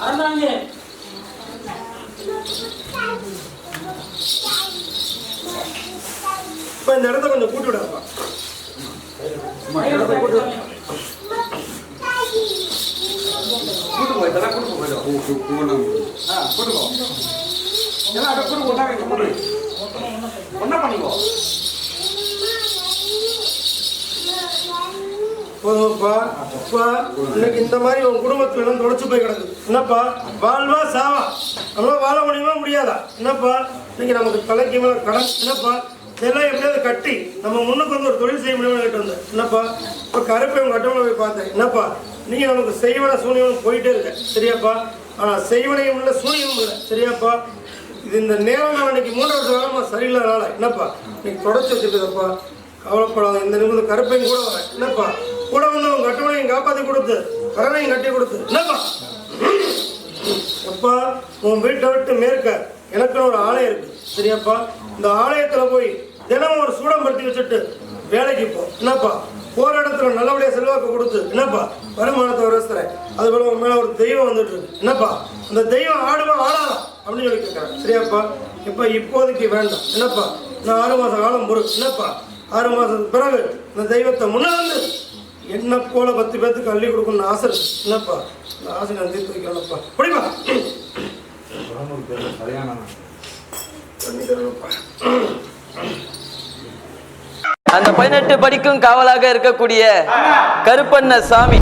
அறந்தாங்க இப்ப இந்த இடத்த கொஞ்சம் கூட்டி விடாப்பா கூட்டி விடு. கூட்டு போ இதெல்லாம் கூட்டு போ கொஞ்சம். ஆ கூட்டு போ. எல்லாம் கூட்டு கூட்டு ஒன்றா பண்ணிக்கோ. போதும்ப்பா அப்பா. இன்னைக்கு இந்த மாதிரி உன் குடும்பத்துல எல்லாம் தொடச்சு போய் கிடக்குது என்னப்பா? வாழ்வா சாவா? நம்மளால வாழ முடியுமா முடியாதா? என்னப்பா? இன்னைக்கு நமக்கு தலைக்கு மேல கடன். என்னப்பா? இதெல்லாம் எப்படியாவது கட்டி நம்ம முன்னுக்கு வந்து ஒரு தொழில் செய்ய முடியும்னு கேட்டு வந்தேன். என்னப்பா? இப்போ கருப்பை உங்க கட்டணம் போய் பார்த்தேன். என்னப்பா? நீங்கள் நமக்கு செய்வன சூனியம் போயிட்டே இருக்க. சரியாப்பா? ஆனால் செய்வனையும் இல்லை சூனியமும் இல்லை. சரியாப்பா? இது இந்த நேரம் நான் இன்னைக்கு மூன்று வருஷ காலமா சரியில்லாதனால. என்னப்பா? இன்னைக்கு தொடச்சு வச்சிருக்குதப்பா. கவலைப்படாத இந்த நிமிடம் கருப்பையும் கூட வரேன். என்னப்பா? கூட வந்து உன் கட்டுமனையும் காப்பாத்தி கொடுத்து கடனையும் கட்டி கொடுத்து. என்னப்பா அப்பா உன் வீட்டை விட்டு மேற்க எனக்குன்னு ஒரு ஆலயம் இருக்கு. சரியாப்பா இந்த ஆலயத்துல போய் தினமும் ஒரு சூடம் படுத்தி வச்சுட்டு வேலைக்கு போ. என்னப்பா? போற இடத்துல நல்லபடியா செல்வாக்கு கொடுத்து என்னப்பா? வருமானத்தை வரசுறேன் அது போல உன் மேல ஒரு தெய்வம் வந்துட்டு இருக்கு. என்னப்பா? அந்த தெய்வம் ஆடுமா ஆடாதா? அப்படின்னு சொல்லி கேட்கறேன் சரியாப்பா இப்ப இப்போதைக்கு வேண்டாம். என்னப்பா? நான் ஆறு மாசம் காலம் பொறு. என்னப்பா? ஆறு மாசத்துக்கு பிறகு இந்த தெய்வத்தை முன்னாந்து என்ன போல பத்து பேத்துக்கு அள்ளி கொடுக்கணும்னு ஆசை இருக்கு என்னப்பா இந்த ஆசை நான் தீர்த்து வைக்கிறேன்ப்பா தரேன்ப்பா அந்த பதினெட்டு படிக்கும் காவலாக இருக்கக்கூடிய கருப்பண்ண சாமி.